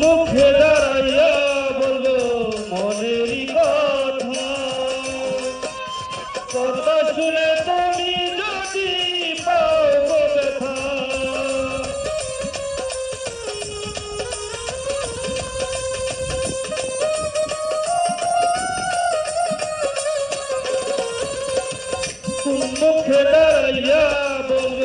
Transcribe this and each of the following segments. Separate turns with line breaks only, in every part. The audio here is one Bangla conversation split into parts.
মুখে দাঁড়াইয়া বলব মনেরই কথা। কথা শুনে তো Yusuf Keder ya bulmuş.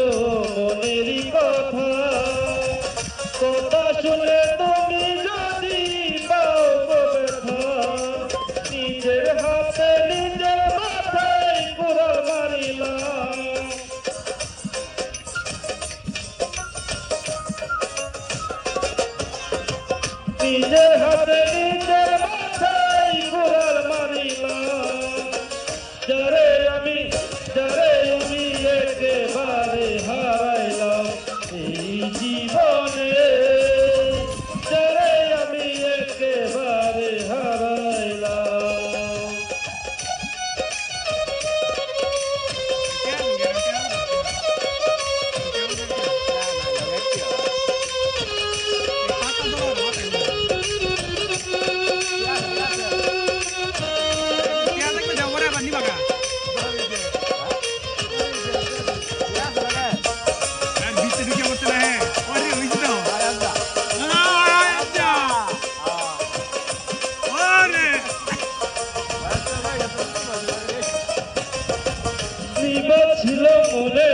ছিল মনে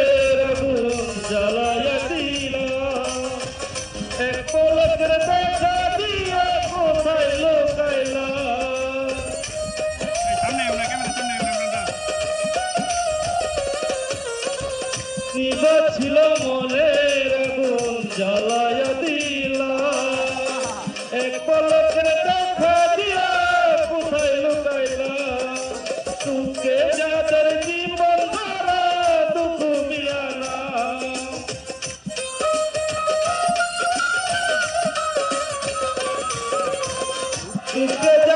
জ্বালাইয়া দিল। এক পলকের দেখা দিয়া কোথায় লোকাইলা। ছিল মনে জ্বালাইয়া দিলা। এক পলকের Os